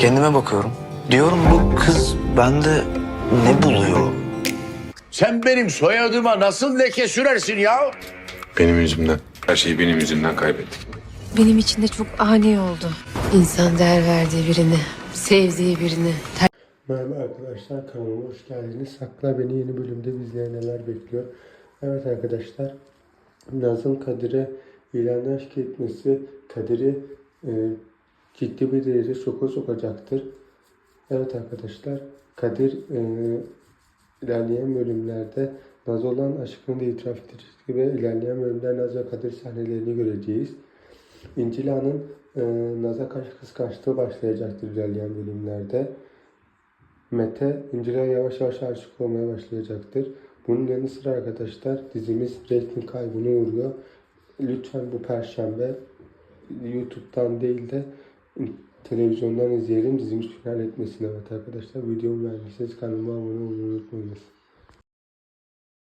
Kendime bakıyorum. Diyorum bu kız bende ne buluyor? Sen benim soyadıma nasıl leke sürersin ya? Benim yüzümden. Her şeyi benim yüzümden kaybettik. Benim için de çok ani oldu. İnsan değer verdiği birini, sevdiği birini Merhaba arkadaşlar kanalıma hoş geldiniz. Sakla Beni yeni bölümde bizlere neler bekliyor? Evet arkadaşlar Nazım Kadir'e ilandan şikayet etmesi Kadir'i e, ciddi bir derecede şoka sokacaktır. Evet arkadaşlar Kadir e, ilerleyen bölümlerde Naz olan aşkını da itiraf edecek ve ilerleyen bölümler Naz ve Kadir sahnelerini göreceğiz. İncila'nın e, Naz'a karşı kıskançlığı başlayacaktır ilerleyen bölümlerde. Mete İncil'e yavaş yavaş aşık olmaya başlayacaktır. Bunun yanı sıra arkadaşlar dizimiz reyting kaybına uğruyor. Lütfen bu perşembe YouTube'dan değil de televizyondan izleyelim dizimiz final etmesine. Evet arkadaşlar videomu beğendiyseniz kanalıma abone olmayı unutmayınız.